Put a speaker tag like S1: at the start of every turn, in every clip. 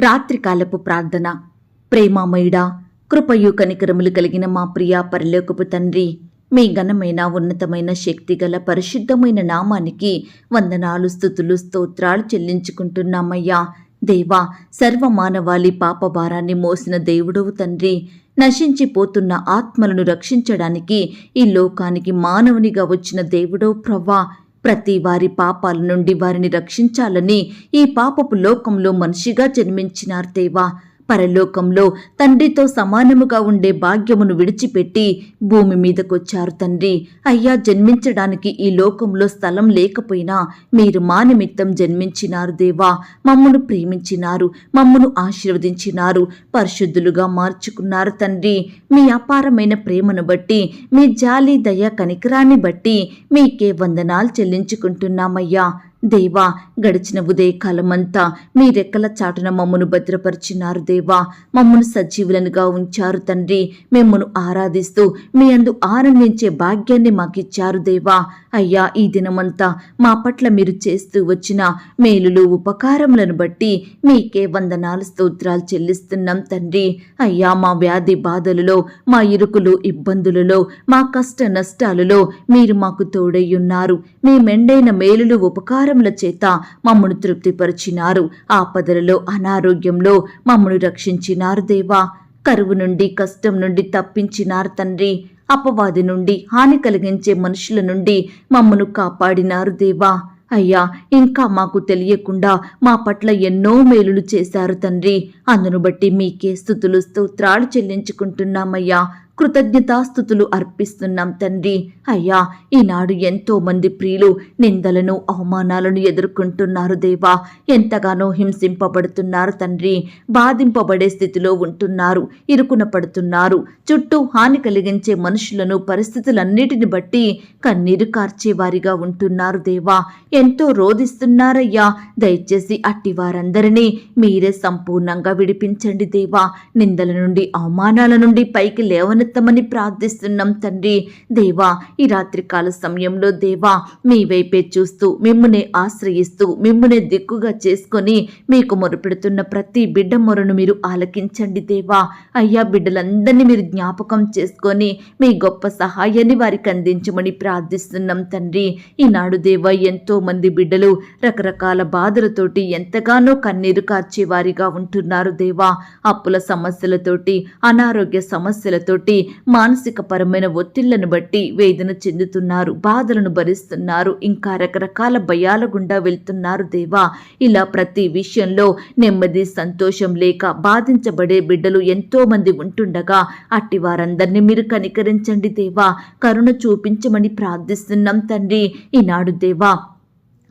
S1: రాత్రికాలపు ప్రార్థన. ప్రేమామయుడా కృపయు కనికరములు కలిగిన మా ప్రియా పరలోకపు తండ్రి మీ ఘనమైన ఉన్నతమైన శక్తిగల పరిశుద్ధమైన నామానికి వందనాలు స్థుతులు స్తోత్రాలు చెల్లించుకుంటున్నామయ్యా. దేవా సర్వమానవాళి పాప భారాన్ని మోసిన దేవుడవు తండ్రి నశించిపోతున్న ఆత్మలను రక్షించడానికి ఈ లోకానికి మానవునిగా వచ్చిన దేవుడో ప్రవ్వా ప్రతి వారి పాపాల నుండి వారిని రక్షించాలని ఈ పాపపు లోకంలో మనిషిగా జన్మించినారు దేవా. పరలోకంలో తండ్రితో సమానముగా ఉండే భాగ్యమును విడిచిపెట్టి భూమి మీదకొచ్చారు తండ్రి. అయ్యా జన్మించడానికి ఈ లోకంలో స్థలం లేకపోయినా మీరు మా నిమిత్తం జన్మించినారు దేవా. మమ్మను ప్రేమించినారు మమ్మను ఆశీర్వదించినారు పరిశుద్ధులుగా మార్చుకున్నారు తండ్రి. మీ అపారమైన ప్రేమను బట్టి మీ జాలి దయ కనికరాన్ని బట్టి మీకే వందనాలు చెల్లించుకుంటున్నామయ్యా. దేవా గడిచిన ఉదయకాలమంతా మీ రెక్కల చాటున మమ్మను భద్రపరిచినారు దేవా. మమ్మను సజీవులనుగా ఉంచారు తండ్రి. మిమ్మను ఆరాధిస్తూ మీ అందు ఆనందించే భాగ్యాన్ని మాకిచ్చారు దేవా. అయ్యా ఈ దినమంతా మా పట్ల మీరు చేస్తూ వచ్చిన మేలులు ఉపకారములను బట్టి మీకే వందనాలు స్తోత్రాలు చెల్లిస్తున్నాం తండ్రి. అయ్యా మా వ్యాధి బాధలలో మా ఇరుకులు ఇబ్బందులలో మా కష్ట నష్టాలలో మీరు మాకు తోడై ఉన్నారు. మీ మెండైన మేలులు ఉపకారముల చేత మమ్మను తృప్తిపరిచినారు. ఆపదలలో అనారోగ్యంలో మమ్మను రక్షించినారు దేవా. కరువు నుండి కష్టం నుండి తప్పించినారు తండ్రి. అపవాది నుండి హాని కలిగించే మనుషుల నుండి మమ్మను కాపాడినారు దేవా. అయ్యా ఇంకా మాకు తెలియకుండా మా పట్ల ఎన్నో మేలులు చేశారు తండ్రి. అందును బట్టి మీకే స్థుతులు స్తోత్రాలు చెల్లించుకుంటున్నామయ్యా. కృతజ్ఞతాస్థుతులు అర్పిస్తున్నాం తండ్రి. అయ్యా ఈనాడు ఎంతో మంది ప్రియులు నిందలను అవమానాలను ఎదుర్కొంటున్నారు దేవా. ఎంతగానో హింసింపబడుతున్నారు తండ్రి. బాధింపబడే స్థితిలో ఉంటున్నారు ఇరుకున పడుతున్నారు. చుట్టూ హాని కలిగించే మనుషులను పరిస్థితులన్నిటిని బట్టి కన్నీరు కార్చేవారిగా ఉంటున్నారు దేవా. ఎంతో రోధిస్తున్నారయ్యా. దయచేసి అట్టి వారందరినీ మీరే సంపూర్ణంగా విడిపించండి దేవా. నిందల నుండి అవమానాల నుండి పైకి నిలబెడతామని ప్రార్థిస్తున్నాం తండ్రి. దేవా ఈ రాత్రికాల సమయంలో దేవా మీ వైపే చూస్తూ మిమ్మల్ని ఆశ్రయిస్తూ మిమ్మల్ని దిక్కుగా చేసుకొని మీకు మొరుపెడుతున్న ప్రతి బిడ్డ మొరను మీరు ఆలకించండి దేవా. అయ్యా బిడ్డలందరినీ మీరు జ్ఞాపకం చేసుకొని మీ గొప్ప సహాయాన్ని వారికి అందించమని ప్రార్థిస్తున్నాం తండ్రి. ఈనాడు దేవా ఎంతో మంది బిడ్డలు రకరకాల బాధలతోటి ఎంతగానో కన్నీరు కార్చేవారిగా ఉంటున్నారు దేవా. అప్పుల సమస్యలతోటి అనారోగ్య సమస్యలతోటి మానసిక పరమైన ఒత్తిళ్ళను బట్టి వేదన చెందుతున్నారు బాధలను భరిస్తున్నారు ఇంకా రకరకాల భయాల గుండా వెళ్తున్నారు దేవా. ఇలా ప్రతి విషయంలో నెమ్మది సంతోషం లేక బాధించబడే బిడ్డలు ఎంతో మంది ఉంటుండగా అట్టి వారందరినీ మీరు కనికరించండి దేవా. కరుణ చూపించమని ప్రార్థిస్తున్నాం తండ్రి. ఈనాడు దేవా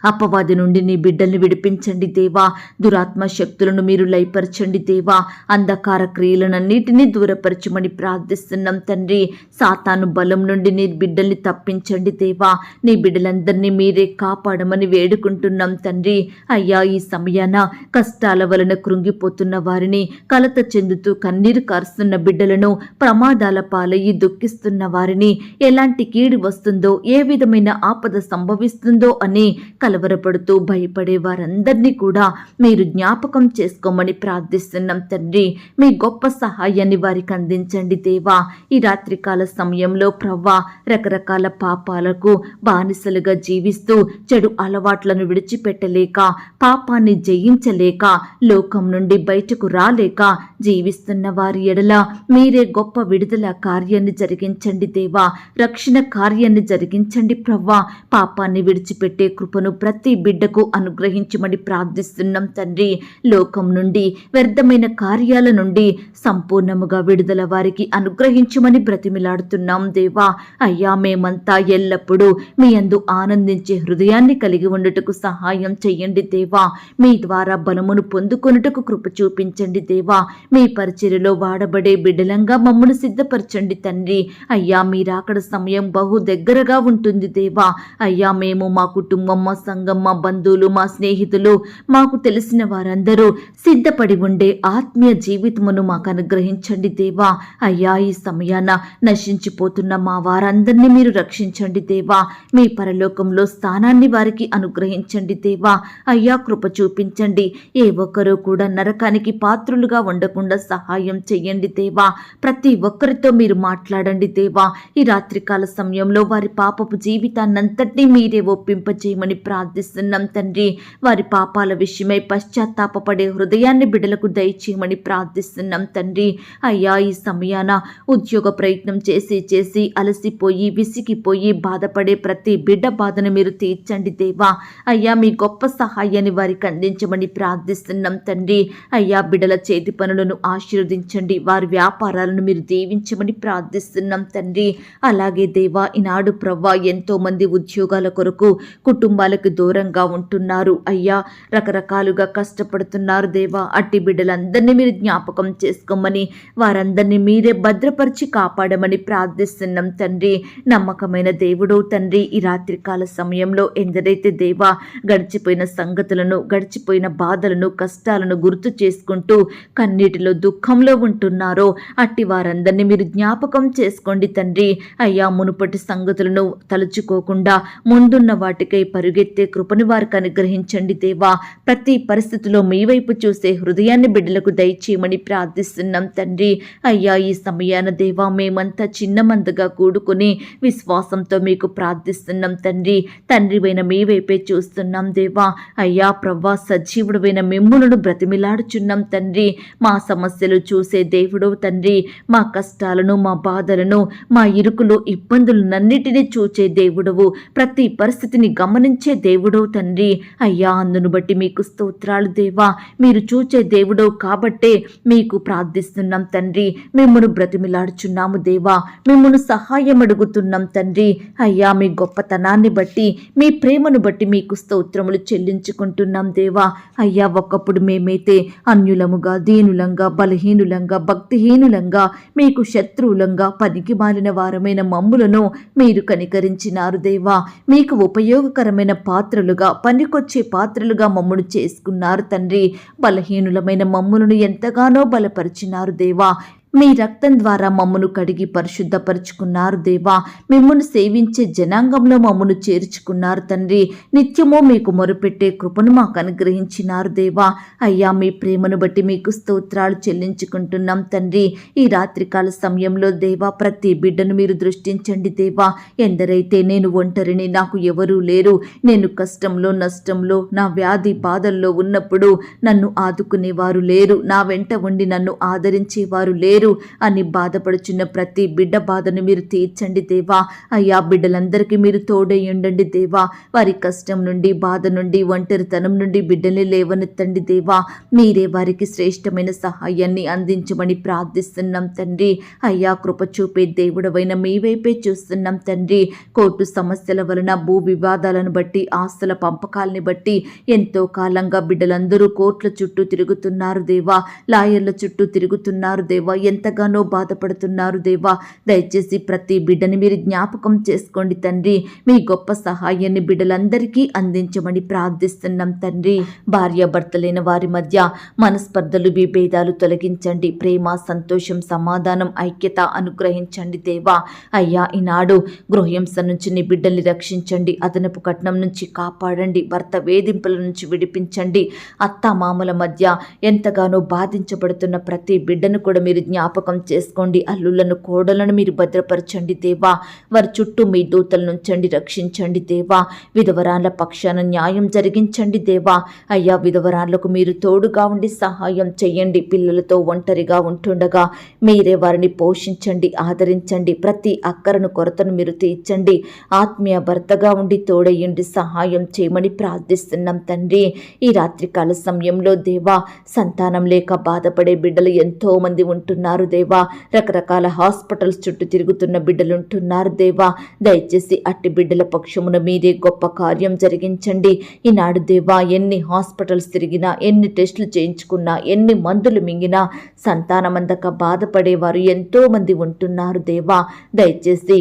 S1: అపవాది నుండి నీ బిడ్డల్ని విడిపించండి దేవా. దురాత్మ శక్తులను మీరు లయపరచండి దేవా. అంధకార క్రియలనన్నిటినీ దూరపరచమని ప్రార్థిస్తున్నాం తండ్రి. సాతాను బలం నుండి నీ బిడ్డల్ని తప్పించండి దేవా. నీ బిడ్డలందరినీ మీరే కాపాడమని వేడుకుంటున్నాం తండ్రి. అయ్యా ఈ సమయాన కష్టాల వలన కృంగిపోతున్న వారిని కలత చెందుతూ కన్నీరు కారుస్తున్న బిడ్డలను ప్రమాదాల పాలయ్యి దుఃఖిస్తున్న వారిని ఎలాంటి కీడు వస్తుందో ఏ విధమైన ఆపద సంభవిస్తుందో అని కలవరపడుతూ భయపడే వారందరినీ కూడా మీరు జ్ఞాపకం చేసుకోమని ప్రార్థిస్తున్నాం తండ్రి. మీ గొప్ప సహాయాన్ని వారికి అందించండి దేవా. ఈ రాత్రికాల సమయంలో ప్రవ్వా రకరకాల పాపాలకు బానిసలుగా జీవిస్తూ చెడు అలవాట్లను విడిచిపెట్టలేక పాపాన్ని జయించలేక లోకం నుండి బయటకు రాలేక జీవిస్తున్న వారి ఎడల మీరే గొప్ప విడుదల కార్యాన్ని జరిగించండి దేవా. రక్షణ కార్యాన్ని జరిగించండి ప్రవ్వా. పాపాన్ని విడిచిపెట్టే కృపను ప్రతి బిడ్డకు అనుగ్రహించమని ప్రార్థిస్తున్నాం తండ్రి. లోకం నుండి వ్యర్థమైన కార్యాల నుండి సంపూర్ణముగా విడుదల వారికి అనుగ్రహించమని బ్రతిమిలాడుతున్నాం దేవా. అయ్యా మేమంతా ఎల్లప్పుడూ మీ అందు ఆనందించే హృదయాన్ని కలిగి ఉండుటకు సహాయం చెయ్యండి దేవా. మీ ద్వారా బలమును పొందుకొనుటకు కృప చూపించండి దేవా. మీ పరిచర్యలో వాడబడే బిడ్డలంగా మమ్మను సిద్ధపరచండి తండ్రి. అయ్యా మీరాకడ సమయం బహు దగ్గరగా ఉంటుంది దేవా. అయ్యా మేము మా కుటుంబం మా సంఘం మా బంధువులు మా స్నేహితులు మాకు తెలిసిన వారందరూ సిద్ధపడి ఉండే ఆత్మీయ జీవితమును మాకు అనుగ్రహించండి దేవా. అయ్యా ఈ సమయాన నశించిపోతున్న మా వారందరినీ మీరు రక్షించండి దేవా. మీ పరలోకంలో స్థానాన్ని వారికి అనుగ్రహించండి దేవా. అయ్యా కృప చూపించండి. ఏ ఒక్కరూ కూడా నరకానికి పాత్రులుగా ఉండకుండా సహాయం చెయ్యండి దేవా. ప్రతి ఒక్కరితో మీరు మాట్లాడండి దేవా. ఈ రాత్రికాల సమయంలో వారి పాపపు జీవితాన్నంతటినీ మీరే ఒప్పింపజేయమని ప్రార్థిస్తున్నాం తండ్రి. వారి పాపాల విషయమై పశ్చాత్తాపపడే హృదయాన్ని బిడలకు దయచేయమని ప్రార్థిస్తున్నాం తండ్రి. అయ్యా ఈ సమయాన ఉద్యోగ ప్రయత్నం చేసి చేసి అలసిపోయి విసిగిపోయి బాధపడే ప్రతి బిడ్డ బాధను మీరు తీర్చండి దేవా. అయ్యా మీ గొప్ప సహాయాన్ని వారికి అందించమని ప్రార్థిస్తున్నాం తండ్రి. అయ్యా బిడల చేతి పనులను ఆశీర్వదించండి. వారి వ్యాపారాలను మీరు దీవించమని ప్రార్థిస్తున్నాం తండ్రి. అలాగే దేవా ఈనాడు ప్రవ్వా ఎంతో మంది ఉద్యోగాల కొరకు కుటుంబాలకు దూరంగా ఉంటున్నారు. అయ్యా రకరకాలుగా కష్టపడుతున్నారు దేవా. అట్టి బిడ్డలందరినీ మీరు జ్ఞాపకం చేసుకోమని వారందరినీ మీరే భద్రపరిచి కాపాడమని ప్రార్థిస్తున్నాం తండ్రి. నమ్మకమైన దేవుడు తండ్రి. ఈ రాత్రికాల సమయంలో ఎందరైతే దేవా గడిచిపోయిన సంగతులను గడిచిపోయిన బాధలను కష్టాలను గుర్తు చేసుకుంటూ కన్నీటిలో దుఃఖంలో ఉంటున్నారో అట్టి వారందరినీ మీరు జ్ఞాపకం చేసుకోండి తండ్రి. అయ్యా మునుపటి సంగతులను తలుచుకోకుండా ముందున్న వాటికై పరుగెత్తి కృపను వారికి అనుగ్రహించండి దేవా ప్రతి పరిస్థితిలో మీ వైపు చూసే హృదయాన్ని బిడ్డలకు దయచేయమని ప్రార్థిస్తున్నాం తండ్రి. అయ్యా ఈ సమయాన దేవా మేమంతా చిన్న మందగా కూడుకుని విశ్వాసంతో మీకు ప్రార్థిస్తున్నాం తండ్రి. తండ్రివైన మీ వైపే చూస్తున్నాం దేవా. అయ్యా ప్రవ్వా సజీవుడువైన మిమ్ములను బ్రతిమిలాడుచున్నాం తండ్రి. మా సమస్యలు చూసే దేవుడు తండ్రి. మా కష్టాలను మా బాధలను మా ఇరుకులు ఇబ్బందులన్నిటినీ చూచే దేవుడవు. ప్రతి పరిస్థితిని గమనించే దేవుడవు తండ్రి. అయ్యా అందును బట్టి మీకు స్తోత్రాలు దేవా. మీరు చూచే దేవుడవు కాబట్టే మీకు ప్రార్థిస్తున్నాం తండ్రి. మిమ్మను బ్రతిమిలాడుచున్నాము దేవా. మిమ్మను సహాయం అడుగుతున్నాం తండ్రి. అయ్యా మీ గొప్పతనాన్ని బట్టి మీ ప్రేమను బట్టి మీకు స్తోత్రములు చెల్లించుకుంటున్నాం దేవా. అయ్యా ఒకప్పుడు మేమైతే అన్యులముగా దీనులంగా బలహీనులంగా భక్తిహీనులంగా మీకు శత్రువులంగా పనికి మారిన వారమైన మమ్ములను మీరు కనికరించినారు దేవా. మీకు ఉపయోగకరమైన పాత్రలుగా పనికొచ్చే పాత్రలుగా మమ్మును చేసుకున్నారు తండ్రి. బలహీనులమైన మమ్ములను ఎంతగానో బలపరిచినారు దేవా. మీ రక్తం ద్వారా మమ్మను కడిగి పరిశుద్ధపరుచుకున్నారు దేవా. మిమ్మను సేవించే జనాంగంలో మమ్మను చేర్చుకున్నారు తండ్రి. నిత్యము మీకు మొరుపెట్టే కృపను మాకు అనుగ్రహించినారు దేవా. అయ్యా మీ ప్రేమను బట్టి మీకు స్తోత్రాలు చెల్లించుకుంటున్నాం తండ్రి. ఈ రాత్రికాల సమయంలో దేవా ప్రతి బిడ్డను మీరు దృష్టించండి దేవా. ఎందరైతే నేను ఒంటరిని నాకు ఎవరూ లేరు. నేను కష్టంలో నష్టంలో నా వ్యాధి బాధల్లో ఉన్నప్పుడు నన్ను ఆదుకునేవారు లేరు. నా వెంట ఉండి నన్ను ఆదరించేవారు లేరు. అని బాధపడుచున్న ప్రతి బిడ్డ బాధను మీరు తీర్చండి దేవా. అయ్యా బిడ్డలందరికీ మీరు తోడై ఉండండి దేవా. వారి కష్టం నుండి బాధ నుండి ఒంటరితనం నుండి బిడ్డల్ని లేవనెత్తండి దేవా. మీరే వారికి శ్రేష్టమైన సహాయాన్ని అందించమని ప్రార్థిస్తున్నాం తండ్రి. అయ్యా కృప చూపే దేవుడవైన మీ వైపే చూస్తున్నాం తండ్రి. కోర్టు సమస్యల వలన భూ వివాదాలను బట్టి ఆస్తుల పంపకాలని బట్టి ఎంతో కాలంగా బిడ్డలందరూ కోర్టుల చుట్టూ తిరుగుతున్నారు దేవా. లాయర్ల చుట్టూ తిరుగుతున్నారు దేవా. ఎంతగానో బాధపడుతున్నారు దేవా. దయచేసి ప్రతి బిడ్డని మీరు జ్ఞాపకం చేసుకోండి తండ్రి. మీ గొప్ప సహాయాన్ని బిడ్డలందరికీ అందించమని ప్రార్థిస్తున్నాం తండ్రి. భార్యాభర్తలైన వారి మధ్య మనస్పర్ధలు విభేదాలు తొలగించండి. ప్రేమ సంతోషం సమాధానం ఐక్యత అనుగ్రహించండి దేవా. అయ్యా ఈనాడు గృహహింస నుంచి నీ బిడ్డల్ని రక్షించండి. అదనపు కట్నం నుంచి కాపాడండి. భర్త వేధింపుల నుంచి విడిపించండి. అత్త మామల మధ్య ఎంతగానో బాధించబడుతున్న ప్రతి బిడ్డను కూడా మీరు జ్ఞాపకం జ్ఞాపకం చేసుకోండి. అల్లులను కోడలను మీరు భద్రపరచండి దేవా. వారి చుట్టూ మీ దూతలను నుంచండి రక్షించండి దేవా. విధవరాళ్ళ పక్షాన న్యాయం జరిగించండి దేవా. అయ్యా విధవరాళ్ళకు మీరు తోడుగా ఉండి సహాయం చేయండి పిల్లలతో ఒంటరిగా ఉంటుండగా మీరే వారిని పోషించండి ఆదరించండి. ప్రతి అక్కరను కొరతను మీరు తీర్చండి. ఆత్మీయ భర్తగా ఉండి తోడయ్యండి సహాయం చేయమని ప్రార్థిస్తున్నాం తండ్రి. ఈ రాత్రికాల సమయంలో దేవా సంతానం లేక బాధపడే బిడ్డలు ఎంతో మంది ఉంటున్నారు దేవా. రకరకాల హాస్పిటల్స్ చుట్టూ తిరుగుతున్న బిడ్డలుంటున్నారు దేవా. దయచేసి అట్టి బిడ్డల పక్షమున మీరే గొప్ప కార్యం జరిగించండి. ఈనాడు దేవా ఎన్ని హాస్పిటల్స్ తిరిగినా ఎన్ని టెస్టులు చేయించుకున్నా ఎన్ని మందులు మింగినా సంతానమందక బాధపడేవారు ఎంతోమంది ఉంటున్నారు దేవా. దయచేసి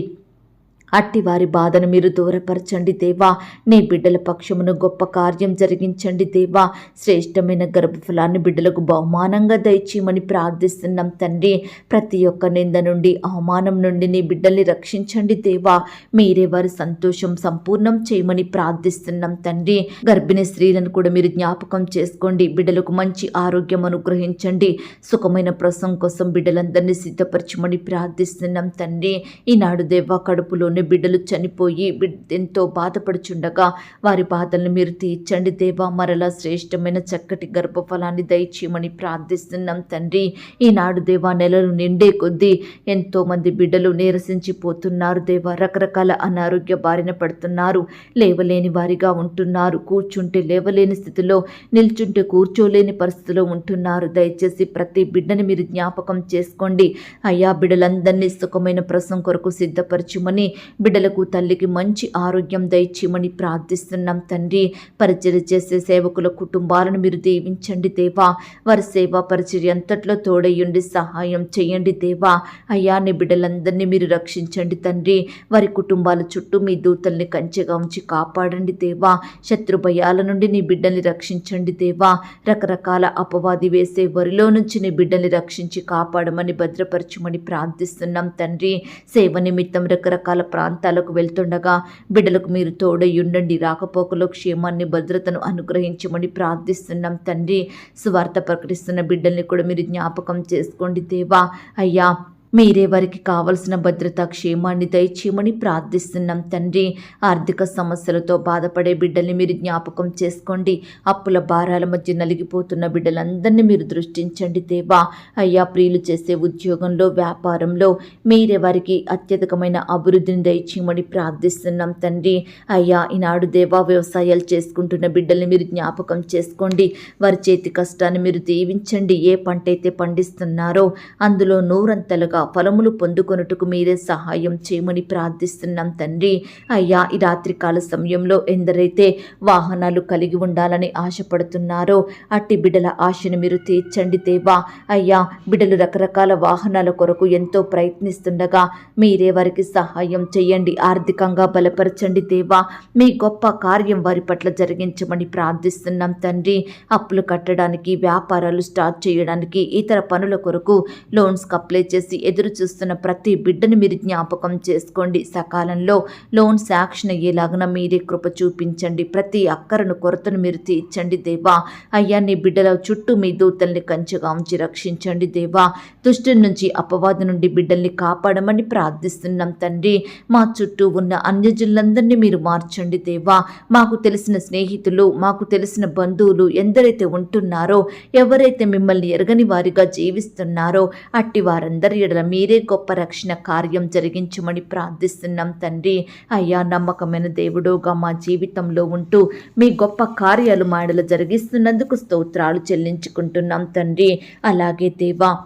S1: అట్టి వారి బాధను మీరు దూరపరచండి దేవా. నీ బిడ్డల పక్షమును గొప్ప కార్యం జరిగించండి దేవా. శ్రేష్టమైన గర్భఫలాన్ని బిడ్డలకు బహుమానంగా దయచేయమని ప్రార్థిస్తున్నాం తండ్రి. ప్రతి ఒక్క నింద నుండి అవమానం నుండి నీ బిడ్డల్ని రక్షించండి దేవా. మీరే వారి సంతోషం సంపూర్ణం చేయమని ప్రార్థిస్తున్నాం తండ్రి. గర్భిణీ స్త్రీలను కూడా మీరు జ్ఞాపకం చేసుకోండి. బిడ్డలకు మంచి ఆరోగ్యం అనుగ్రహించండి. సుఖమైన ప్రసవం కోసం బిడ్డలందరినీ సిద్ధపరచమని ప్రార్థిస్తున్నాం తండ్రి. ఈనాడు దేవా కడుపులోని బిడ్డలు చనిపోయి బిడ్ ఎంతో బాధపడుచుండగా వారి బాధలను మీరు తీర్చండి దేవా. మరలా శ్రేష్టమైన చక్కటి గర్భఫలాన్ని దయచేయమని ప్రార్థిస్తున్నాం తండ్రి. ఈనాడు దేవా నెలలు నిండే కొద్దీ ఎంతో మంది బిడ్డలు నీరసించిపోతున్నారు దేవా. రకరకాల అనారోగ్య బారిన పడుతున్నారు. లేవలేని వారిగా ఉంటున్నారు. కూర్చుంటే లేవలేని స్థితిలో నిల్చుంటే కూర్చోలేని పరిస్థితిలో ఉంటున్నారు. దయచేసి ప్రతి బిడ్డని మీరు జ్ఞాపకం చేసుకోండి. అయ్యా బిడ్డలందరినీ సుఖమైన ప్రసం కొరకు సిద్ధపరచుమని బిడ్డలకు తల్లికి మంచి ఆరోగ్యం దయచేయమని ప్రార్థిస్తున్నాం తండ్రి. పరిచయం చేసే సేవకుల కుటుంబాలను మీరు దీవించండి దేవా. వారి సేవా పరిచర్య అంతట్లో తోడయ్యుండి సహాయం చేయండి దేవా. అయ్యా నీ బిడ్డలందరినీ మీరు రక్షించండి తండ్రి. వారి కుటుంబాల చుట్టూ మీ దూతల్ని కంచెగా ఉంచి కాపాడండి దేవా. శత్రు భయాల నుండి నీ బిడ్డల్ని రక్షించండి దేవా. రకరకాల అపవాది వేసే వరిలో నుంచి నీ బిడ్డల్ని రక్షించి కాపాడమని భద్రపరచమని ప్రార్థిస్తున్నాం తండ్రి. సేవ నిమిత్తం రకరకాల ప్రాంతాలకు వెళ్తుండగా బిడ్డలకు మీరు తోడయ్యుండండి రాకపోకలో క్షేమాన్ని భద్రతను అనుగ్రహించమని ప్రార్థిస్తున్నాం తండ్రి. స్వార్థ ప్రకటిస్తున్న బిడ్డల్ని కూడా మీరు జ్ఞాపకం చేసుకోండి దేవా. అయ్యా మీరే వారికి కావలసిన భద్రత క్షేమాన్ని దయచేయమని ప్రార్థిస్తున్నాం తండ్రి. ఆర్థిక సమస్యలతో బాధపడే బిడ్డల్ని మీరు జ్ఞాపకం చేసుకోండి. అప్పుల భారాల మధ్య నలిగిపోతున్న బిడ్డలందరినీ మీరు దృష్టించండి దేవా. అయ్యా ప్రియులు చేసే ఉద్యోగంలో వ్యాపారంలో మీరే వారికి అత్యధికమైన అభివృద్ధిని దయచేయమని ప్రార్థిస్తున్నాం తండ్రి. అయ్యా ఈనాడు దేవా వ్యవసాయాలు చేసుకుంటున్న బిడ్డల్ని మీరు జ్ఞాపకం చేసుకోండి. వారి చేతి కష్టాన్ని మీరు దీవించండి. ఏ పంట అయితే పండిస్తున్నారో అందులో నూరంతలుగా ఫలములు పొందుకొనుటకు మీరే సహాయం చేయమని ప్రార్థిస్తున్నాం తండ్రి. అయ్యా ఈ రాత్రికాల సమయంలో ఎందరైతే వాహనాలు కలిగి ఉండాలని ఆశపడుతున్నారో అట్టి బిడ్డల ఆశను మీరు తీర్చండి దేవా. అయ్యా బిడ్డలు రకరకాల వాహనాల కొరకు ఎంతో ప్రయత్నిస్తుండగా మీరే వారికి సహాయం చేయండి ఆర్థికంగా బలపరచండి దేవా. మీ గొప్ప కార్యం వారి పట్ల జరిగించమని ప్రార్థిస్తున్నాం తండ్రి. అప్పులు కట్టడానికి వ్యాపారాలు స్టార్ట్ చేయడానికి ఇతర పనుల కొరకు లోన్స్కి అప్లై చేసి ఎదురు చూస్తున్న ప్రతి బిడ్డను మీరు జ్ఞాపకం చేసుకోండి. సకాలంలో లోన్ శాంక్షన్ అయ్యేలాగున మీరే కృప చూపించండి. ప్రతి అక్కరను కొరతను మీరు తీర్చండి దేవా. అయ్యా నీ బిడ్డల చుట్టూ మీ దూతల్ని కంచెగా ఉంచి రక్షించండి దేవా. దుష్టు నుంచి అపవాది నుండి బిడ్డల్ని కాపాడమని ప్రార్థిస్తున్నాం తండ్రి. మా చుట్టూ ఉన్న అన్యజులందరినీ మీరు మార్చండి దేవా. మాకు తెలిసిన స్నేహితులు మాకు తెలిసిన బంధువులు ఎందరైతే ఉంటున్నారో ఎవరైతే మిమ్మల్ని ఎరగని వారిగా జీవిస్తున్నారో అట్టి వారందరి ఎడల మీరే గొప్ప రక్షణ కార్యం జరిగించమని ప్రార్థిస్తున్నాం తండ్రి. అయ్యా నమ్మకమైన దేవుడుగా మా జీవితంలో ఉంటూ మీ గొప్ప కార్యాలు మాడలు జరిగిస్తున్నందుకు స్తోత్రాలు చెల్లించుకుంటున్నాం తండ్రి. అలాగే దేవా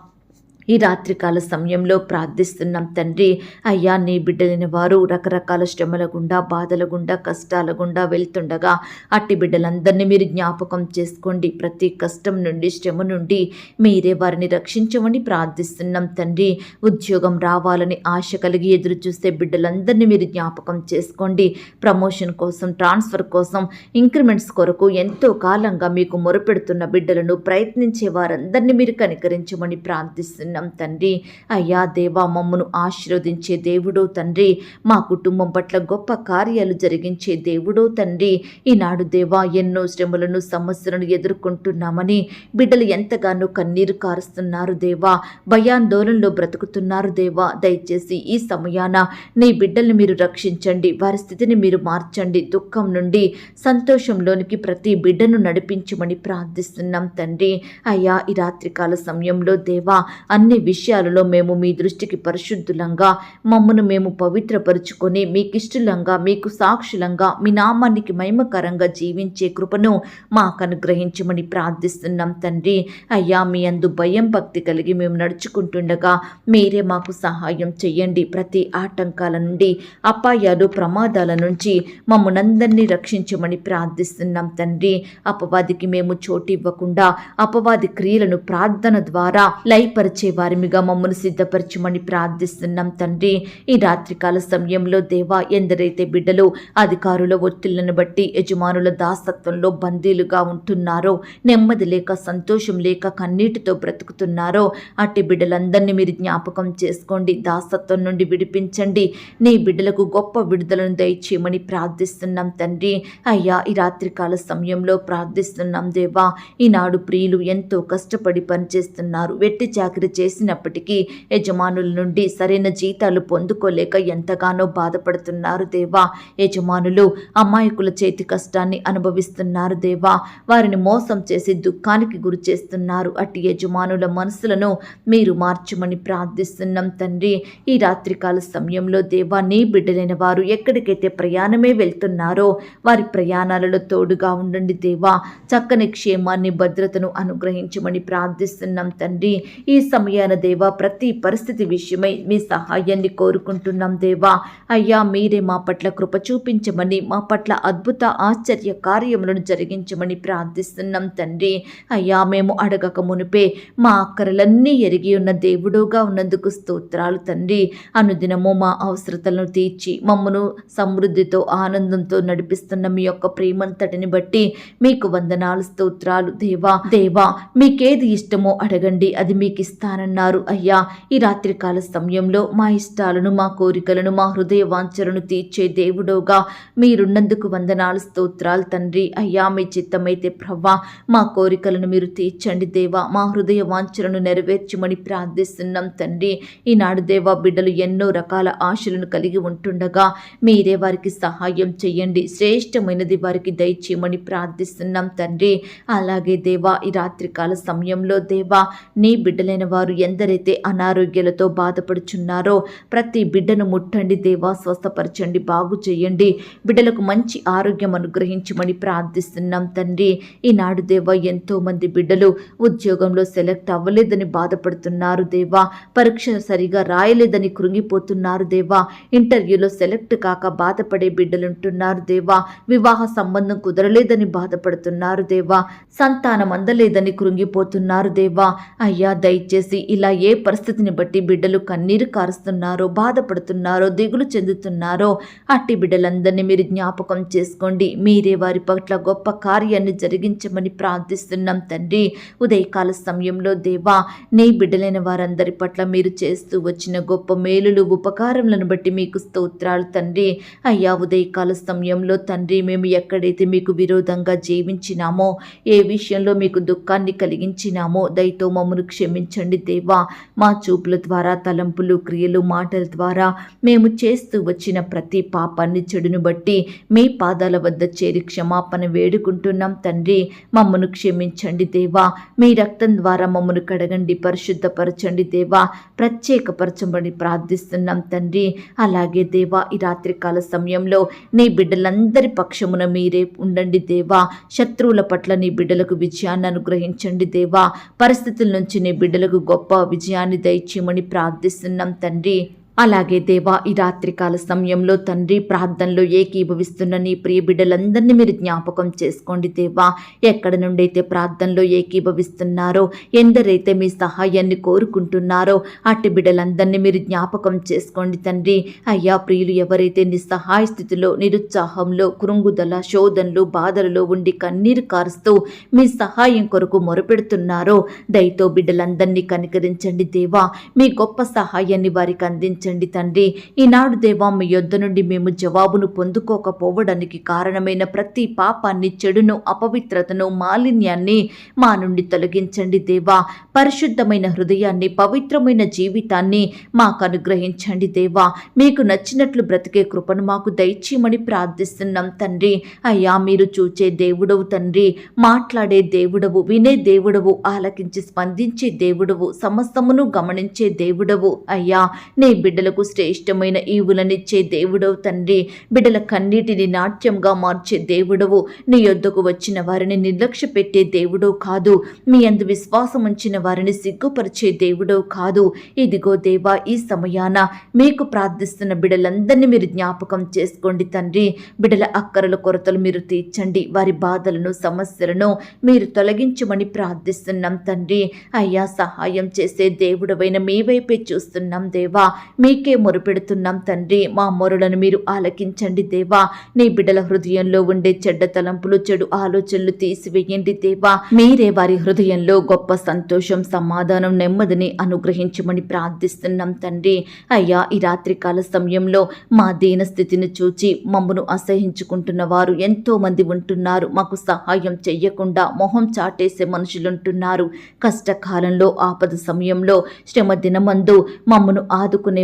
S1: ఈ రాత్రికాల సమయంలో ప్రార్థిస్తున్నాం తండ్రి అయ్యా నీ బిడ్డలైన వారు రకరకాల శ్రమల గుండా బాధల గుండా కష్టాల గుండా వెళ్తుండగా అట్టి బిడ్డలందరినీ మీరు జ్ఞాపకం చేసుకోండి. ప్రతి కష్టం నుండి శ్రమ నుండి మీరే వారిని రక్షించమని ప్రార్థిస్తున్నాం తండ్రి. ఉద్యోగం రావాలని ఆశ కలిగి ఎదురు చూసే బిడ్డలందరినీ మీరు జ్ఞాపకం చేసుకోండి. ప్రమోషన్ కోసం ట్రాన్స్ఫర్ కోసం ఇంక్రిమెంట్స్ కొరకు ఎంతో కాలంగా మీకు మొరపెడుతున్న బిడ్డలను ప్రయత్నించే వారందరినీ మీరు కనికరించమని ప్రార్థిస్తున్నాం తండ్రి. అయ్యా దేవా మమ్మను ఆశీర్వదించే దేవుడో తండ్రి. మా కుటుంబం పట్ల గొప్ప కార్యాలు జరిగించే దేవుడో తండ్రి. ఈనాడు దేవా ఎన్నో శ్రమలను సమస్యలను ఎదుర్కొంటున్నామని. బిడ్డలు ఎంతగానో కన్నీరు కారుస్తున్నారు దేవా. భయాందోళనలో బ్రతుకుతున్నారు దేవా. దయచేసి ఈ సమయాన నీ బిడ్డల్ని మీరు రక్షించండి. వారి స్థితిని మీరు మార్చండి. దుఃఖం నుండి సంతోషంలోనికి ప్రతి బిడ్డను నడిపించమని ప్రార్థిస్తున్నాం తండ్రి. అయ్యా ఈ రాత్రికాల సమయంలో దేవా అన్ని విషయాలలో మేము మీ దృష్టికి పరిశుద్ధులంగా మమ్మను మేము పవిత్రపరుచుకొని మీకిష్టలంగా మీకు సాక్షులంగా మీ నామానికి మహిమకరంగా జీవించే కృపను మాకు అనుగ్రహించమని ప్రార్థిస్తున్నాం తండ్రి. అయ్యా మీ అందు భయం భక్తి కలిగి మేము నడుచుకుంటుండగా మీరే మాకు సహాయం చేయండి ప్రతి ఆటంకాల నుండి అపాయాలు ప్రమాదాల నుంచి మమ్మల్నందరినీ రక్షించమని ప్రార్థిస్తున్నాం తండ్రి. అపవాదికి మేము చోటు ఇవ్వకుండా అపవాది క్రియలను ప్రార్థన ద్వారా లయపరిచే వారిమిగా మమ్మల్ని సిద్ధపరచమని ప్రార్థిస్తున్నాం తండ్రి. ఈ రాత్రికాల సమయంలో దేవా ఎందరైతే బిడ్డలు అధికారుల ఒత్తిళ్ళను బట్టి యజమానుల దాసత్వంలో బందీలుగా ఉంటున్నారో నెమ్మది లేక సంతోషం లేక కన్నీటితో బ్రతుకుతున్నారో అట్టి బిడ్డలందరినీ మీరు జ్ఞాపకం చేసుకోండి దాసత్వం నుండి విడిపించండి. నీ బిడ్డలకు గొప్ప విడుదలను దయచేయమని ప్రార్థిస్తున్నాం తండ్రి. అయ్యా ఈ రాత్రికాల సమయంలో ప్రార్థిస్తున్నాం దేవా ఈనాడు ప్రియులు ఎంతో కష్టపడి పనిచేస్తున్నారు వెట్టి చాకరి చేసినప్పటికీ యజమానుల నుండి సరైన జీతాలు పొందుకోలేక ఎంతగానో బాధపడుతున్నారు దేవా. యజమానులు అమాయకుల చేతి కష్టాన్ని అనుభవిస్తున్నారు దేవా. వారిని మోసం చేసి దుఃఖానికి గురి చేస్తున్నారు అట్టి యజమానుల మనసులను మీరు మార్చమని ప్రార్థిస్తున్నాం తండ్రి. ఈ రాత్రికాల సమయంలో దేవా నీ బిడ్డలైన వారు ఎక్కడికైతే ప్రయాణమే వెళ్తున్నారో వారి ప్రయాణాలలో తోడుగా ఉండండి దేవా. చక్కని క్షేమాన్ని భద్రతను అనుగ్రహించమని ప్రార్థిస్తున్నాం తండ్రి. ఈ సమయాన దేవా ప్రతి పరిస్థితి విషయమై మీ సహాయాన్ని కోరుకుంటున్నాం దేవా. అయ్యా మీరే మా పట్ల కృప చూపించమని మా పట్ల అద్భుత ఆశ్చర్య కార్యములను జరిగించమని ప్రార్థిస్తున్నాం తండ్రి. అయ్యా మేము అడగక మునిపే మా అక్కరలన్నీ ఎరిగి ఉన్న దేవుడుగా ఉన్నందుకు స్తోత్రాలు తండ్రి. అనుదినము మా అవసరతలను తీర్చి మమ్మను సమృద్ధితో ఆనందంతో నడిపిస్తున్న మీ యొక్క ప్రేమంతటిని బట్టి మీకు వందనాలు స్తోత్రాలు దేవా. దేవా మీకేది ఇష్టమో అడగండి అది మీకు అన్నారు అయ్యా ఈ రాత్రికాల సమయంలో మా ఇష్టాలను మా కోరికలను మా హృదయ వాంఛలను తీర్చే దేవుడోగా. మీరున్నందుకు వందనాలు స్తోత్రాలు తండ్రి. అయ్యా మీ చిత్తమైతే ప్రవ్వా మా కోరికలను మీరు తీర్చండి దేవా. మా హృదయ వాంఛలను నెరవేర్చమని ప్రార్థిస్తున్నాం తండ్రి. ఈనాడు దేవా బిడ్డలు ఎన్నో రకాల ఆశలను కలిగి ఉంటుండగా మీరే వారికి సహాయం చేయండి శ్రేష్టమైనది వారికి దయచేయమని ప్రార్థిస్తున్నాం తండ్రి. అలాగే దేవా ఈ రాత్రికాల సమయంలో దేవా నీ బిడ్డలైన వారు ఎందరైతే అనారోగ్యాలతో బాధపడుచున్నారో ప్రతి బిడ్డను ముట్టండి దేవా స్వస్థపరచండి బాగు చేయండి. బిడ్డలకు మంచి ఆరోగ్యం అనుగ్రహించమని ప్రార్థిస్తున్నాం తండ్రి. ఈనాడు దేవా ఎంతో మంది బిడ్డలు ఉద్యోగంలో సెలెక్ట్ అవ్వలేదని బాధపడుతున్నారు దేవా. పరీక్ష సరిగా రాయలేదని కృంగిపోతున్నారు దేవా. ఇంటర్వ్యూలో సెలెక్ట్ కాక బాధపడే బిడ్డలుంటున్నారు దేవా. వివాహ సంబంధం కుదరలేదని బాధపడుతున్నారు దేవా. సంతానం అందలేదని కృంగిపోతున్నారు దేవా. అయ్యా దయచేసి ఇలా ఏ పరిస్థితిని బట్టి బిడ్డలు కన్నీరు కారుస్తున్నారో బాధపడుతున్నారో దిగులు చెందుతున్నారో అట్టి బిడ్డలందరినీ మీరు జ్ఞాపకం చేసుకోండి. మీరే వారి పట్ల గొప్ప కార్యాన్ని జరిగించమని ప్రార్థిస్తున్నాం తండ్రి. ఉదయకాల సమయంలో దేవా నీ బిడ్డలైన వారందరి పట్ల మీరు చేస్తూ వచ్చిన గొప్ప మేలులు ఉపకారములను బట్టి మీకు స్తోత్రాలు తండ్రి. అయ్యా ఉదయకాల సమయంలో తండ్రి మేము ఎక్కడైతే మీకు విరోధంగా జీవించినామో ఏ విషయంలో మీకు దుఃఖాన్ని కలిగించినామో దయతో మమ్మను క్షమించండి దేవా మా చూపుల ద్వారా తలంపులు క్రియలు మాటల ద్వారా మేము చేస్తూ వచ్చిన ప్రతి పాపాన్ని చెడును బట్టి మీ పాదాల వద్ద చేరి క్షమాపణ వేడుకుంటున్నాం తండ్రి. మమ్మను క్షమించండి దేవా. మీ రక్తం ద్వారా మమ్మను కడగండి పరిశుద్ధపరచండి దేవా. ప్రత్యేకపరచమని ప్రార్థిస్తున్నాం తండ్రి. అలాగే దేవా ఈ రాత్రికాల సమయంలో నీ బిడ్డలందరి పక్షమున మీరే ఉండండి దేవా. శత్రువుల పట్ల నీ బిడ్డలకు విజయాన్ని అనుగ్రహించండి దేవా. పరిస్థితుల నుంచి నీ బిడ్డలకు గొప్ప విజయాన్ని దయచేయమని ప్రార్థిస్తున్నాం తండ్రి. అలాగే దేవా ఈ రాత్రికాల సమయంలో తండ్రి ప్రార్థనలో ఏకీభవిస్తున్న నీ ప్రియ బిడ్డలందరినీ మీరు జ్ఞాపకం చేసుకోండి దేవా. ఎక్కడ నుండైతే ప్రార్థనలో ఏకీభవిస్తున్నారో ఎందరైతే మీ సహాయాన్ని కోరుకుంటున్నారో అట్టి బిడ్డలందరినీ మీరు జ్ఞాపకం చేసుకోండి తండ్రి. అయ్యా ప్రియులు ఎవరైతే నిస్సహాయ స్థితిలో నిరుత్సాహంలో కృంగుదల శోధనలు బాధలలో ఉండి కన్నీరు కారుస్తూ మీ సహాయం కొరకు మొరపెడుతున్నారో దయతో బిడ్డలందరినీ కనికరించండి దేవా. మీ గొప్ప సహాయాన్ని వారికి అందించండి. తండ్రి. ఈనాడు దేవా మీ యొద్ద నుండి మేము జవాబును పొందుకోకపోవడానికి కారణమైన ప్రతి పాపాన్ని చెడును అపవిత్రతను మాలిన్యాన్ని మా నుండి తొలగించండి దేవా. పరిశుద్ధమైన హృదయాన్ని పవిత్రమైన జీవితాన్ని మాకు అనుగ్రహించండి దేవా. మీకు నచ్చినట్లు బ్రతికే కృపను మాకు దయచేయమని ప్రార్థిస్తున్నాం తండ్రి. అయ్యా మీరు చూచే దేవుడవు తండ్రి. మాట్లాడే దేవుడవు వినే దేవుడవు ఆలకించి స్పందించే దేవుడవు సమస్తమును గమనించే దేవుడవు అయ్యా. నీ బిడ్డలకు శ్రేష్టమైన ఈవులనిచ్చే దేవుడవు తండ్రి. బిడ్డల కన్నీటిని నాట్యంగా మార్చే దేవుడవు. నీ యొద్దకు వచ్చిన వారిని నిర్లక్ష్య పెట్టే దేవుడవు కాదు. మీ అందు విశ్వాసం ఉంచిన వారిని సిగ్గుపరిచే దేవుడవు కాదు. ఇదిగో దేవా ఈ సమయాన మీకు ప్రార్థిస్తున్న బిడ్డలందరినీ మీరు జ్ఞాపకం చేసుకోండి తండ్రి. బిడ్డల అక్కరల కొరతలు మీరు తీర్చండి. వారి బాధలను సమస్యలను మీరు తొలగించమని ప్రార్థిస్తున్నాం తండ్రి. అయ్యా సహాయం చేసే దేవుడవైన మీ వైపే చూస్తున్నాం దేవా. మీకే మొరుపెడుతున్నాం తండ్రి. మా మొరలను మీరు ఆలకించండి దేవా. నీ బిడ్డల హృదయంలో ఉండే చెడ్డ తలంపులు చెడు ఆలోచనలు తీసివేయండి దేవా. మీరే వారి హృదయంలో గొప్ప సంతోషం సమాధానం నెమ్మదిని అనుగ్రహించమని ప్రార్థిస్తున్నాం తండ్రి. అయ్యా ఈ రాత్రికాల సమయంలో మా దీనస్థితిని చూచి మమ్మను అసహించుకుంటున్న వారు ఎంతో మంది ఉంటున్నారు. మాకు సహాయం చెయ్యకుండా మొహం చాటేసే మనుషులుంటున్నారు. కష్టకాలంలో ఆపద సమయంలో శ్రమ దినమందు మమ్మను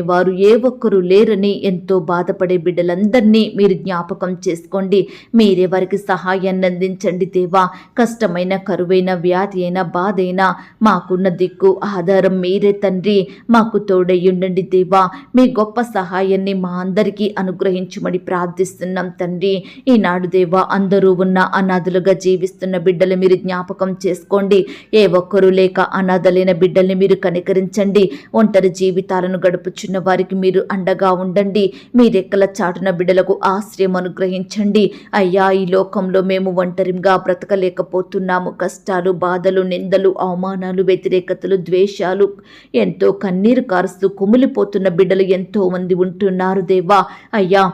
S1: వారు ఏ ఒక్కరూ లేరని ఎంతో బాధపడే బిడ్డలందరినీ మీరు జ్ఞాపకం చేసుకోండి. మీరే వారికి సహాయాన్ని అందించండి దేవా. కష్టమైన కరువైన వ్యాధి అయినా బాధ అయినా మాకున్న దిక్కు ఆధారం మీరే తండ్రి. మాకు తోడయ్యుండండి దేవా. మీ గొప్ప సహాయాన్ని మా అందరికీ అనుగ్రహించమని ప్రార్థిస్తున్నాం తండ్రి. ఈనాడు దేవా అందరూ ఉన్న అనాథలుగా జీవిస్తున్న బిడ్డలు మీరు జ్ఞాపకం చేసుకోండి. ఏ ఒక్కరూ లేక అనాథలైన బిడ్డల్ని మీరు కనికరించండి. ఒంటరి జీవితాలను గడుపుచున్న వారికి మీరు అండగా ఉండండి. మీ రెక్కల చాటున బిడ్డలకు ఆశ్రయం అనుగ్రహించండి. అయ్యా ఈ లోకంలో మేము ఒంటరిగా బ్రతకలేకపోతున్నాము. కష్టాలు బాధలు నిందలు అవమానాలు వ్యతిరేకతలు ద్వేషాలు ఎంతో కన్నీరు కారుస్తూ కుమిలిపోతున్న బిడ్డలు ఎంతో మంది ఉంటున్నారు దేవా. అయ్యా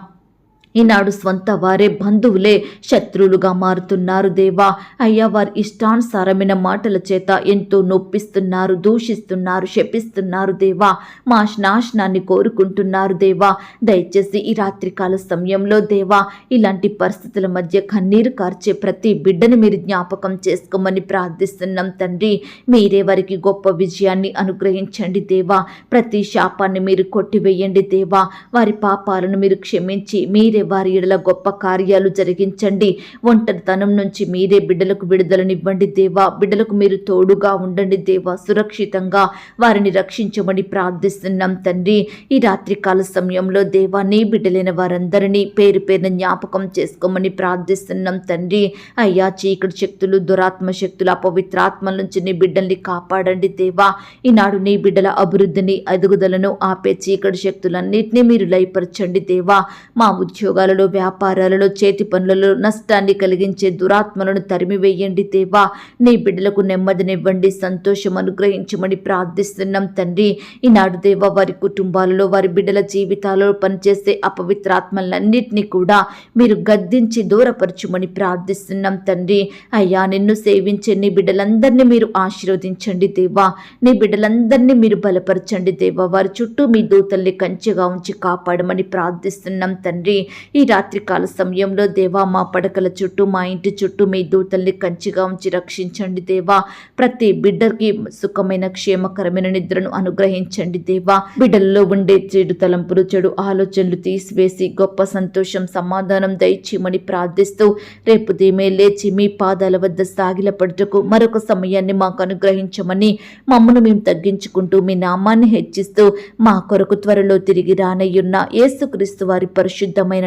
S1: ఈనాడు స్వంత వారే బంధువులే శత్రువులుగా మారుతున్నారు దేవా. అయ్యా వారి ఇష్టానుసారమైన మాటల చేత ఎంతో నొప్పిస్తున్నారు దూషిస్తున్నారు శపిస్తున్నారు దేవా. మా నాశనాన్ని కోరుకుంటున్నారు దేవా. దయచేసి ఈ రాత్రికాల సమయంలో దేవా ఇలాంటి పరిస్థితుల మధ్య కన్నీరు కార్చే ప్రతి బిడ్డను మీరు జ్ఞాపకం చేసుకోమని ప్రార్థిస్తున్నాం తండ్రి. మీరే వారికి గొప్ప విజయాన్ని అనుగ్రహించండి దేవా. ప్రతి శాపాన్ని మీరు కొట్టివేయండి దేవా. వారి పాపాలను మీరు క్షమించి మీరే వారి ఎడల గొప్ప కార్యాలు జరిగించండి. ఒంటరితనం నుంచి మీరే బిడ్డలకు విడుదలనివ్వండి దేవా. బిడ్డలకు మీరు తోడుగా ఉండండి దేవా. సురక్షితంగా వారిని రక్షించమని ప్రార్థిస్తున్నాం తండ్రి. ఈ రాత్రికాల సమయంలో దేవా నీ బిడ్డలైన వారందరినీ పేరు పేరున జ్ఞాపకం చేసుకోమని ప్రార్థిస్తున్నాం తండ్రి. అయ్యా చీకటి శక్తులు దురాత్మ శక్తులు అపవిత్రాత్మ నుంచి నీ బిడ్డల్ని కాపాడండి దేవా. ఈనాడు నీ బిడ్డల అభివృద్ధిని ఎదుగుదలను ఆపే చీకటి శక్తులన్నింటినీ మీరు లయపరచండి దేవా. మా ఉద్యోగాలలో వ్యాపారాలలో చేతి పనులలో నష్టాన్ని కలిగించే దురాత్మలను తరిమివేయండి దేవా. నీ బిడ్డలకు నెమ్మదినివ్వండి సంతోషం అనుగ్రహించమని ప్రార్థిస్తున్నాం తండ్రి. ఈనాడు దేవా వారి కుటుంబాలలో వారి బిడ్డల జీవితాలలో పనిచేసే అపవిత్రాత్మలన్నింటినీ కూడా మీరు గద్దించి దూరపరచుమని ప్రార్థిస్తున్నాం తండ్రి. అయ్యా నిన్ను సేవించే నీ బిడ్డలందరినీ మీరు ఆశీర్వదించండి దేవా. నీ బిడ్డలందరినీ మీరు బలపరచండి దేవా. వారి చుట్టూ మీ దూతల్ని కంచెగా ఉంచి కాపాడమని ప్రార్థిస్తున్నాం తండ్రి. ఈ రాత్రికాల సమయంలో దేవా మా పడకల చుట్టూ మా ఇంటి చుట్టూ మీ దూతల్ని కంచిగా ఉంచి రక్షించండి దేవా. ప్రతి బిడ్డకి సుఖమైన క్షేమకరమైన నిద్రను అనుగ్రహించండి దేవా. బిడ్డల్లో ఉండే చెడు తలంపులు చెడు ఆలోచనలు తీసివేసి గొప్ప సంతోషం సమాధానం దయచేయమని ప్రార్థిస్తూ రేపు దీమే లేచి మీ పాదాల వద్ద సాగిలపడుటకు మరొక సమయాన్ని మాకు అనుగ్రహించమని మమ్మను మేము తగ్గించుకుంటూ మీ నామాన్ని హెచ్చిస్తూ మా కొరకు త్వరలో తిరిగి రానయ్యున్న యేసుక్రీస్తు వారి పరిశుద్ధమైన